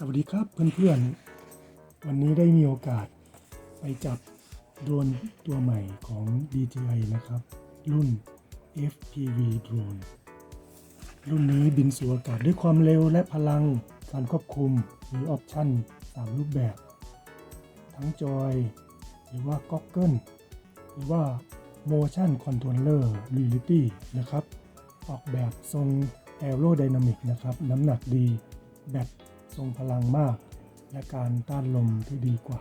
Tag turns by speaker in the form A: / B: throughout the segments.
A: สวัสดีครับเพื่อนๆ วันนี้ได้มีโอกาสไปจับโดรนตัวใหม่ของ DJI นะครับ รุ่น FPV Drone รุ่นนี้บินสู่อากาศด้วยความเร็วและพลังการควบคุมมีออปชั่น 3 รูปแบบ ทั้งจอย หรือว่า Goggle หรือว่า Motion Controller Reality นะครับ ออกแบบทรง Aerodynamic นะครับ น้ำหนักดี แบต ทรงพลังมาก และการต้านลมที่ดีกว่า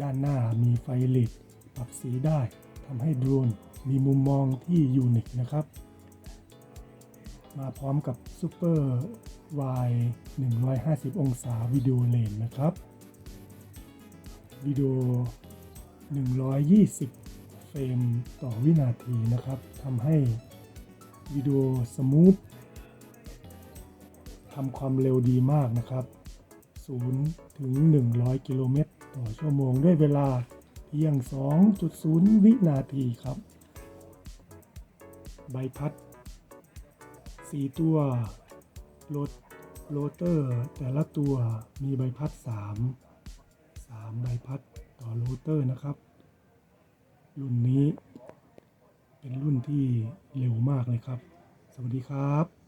A: ด้านหน้ามีไฟหลิดปรับสีได้ทำให้โดรนมีมุมมองที่ยูนิคนะครับ มาพร้อมกับ Super Y 150 องศาวิดีโอเลนนะครับวิดีโอ 120 เฟรมต่อวินาทีนะครับทำให้วิดีโอสมูท ทำความเร็วดีมากนะครับ 0 ถึง 100 กิโลเมตรต่อชั่วโมงด้วยเวลาเพียง 2.0 วินาทีครับ ใบพัด 4 ตัวโรตโรเตอร์แต่ละตัวมีใบพัด 3 3 ใบพัดต่อโรเตอร์นะครับ รุ่นนี้ เป็นรุ่นที่เร็วมากเลยครับ สวัสดีครับ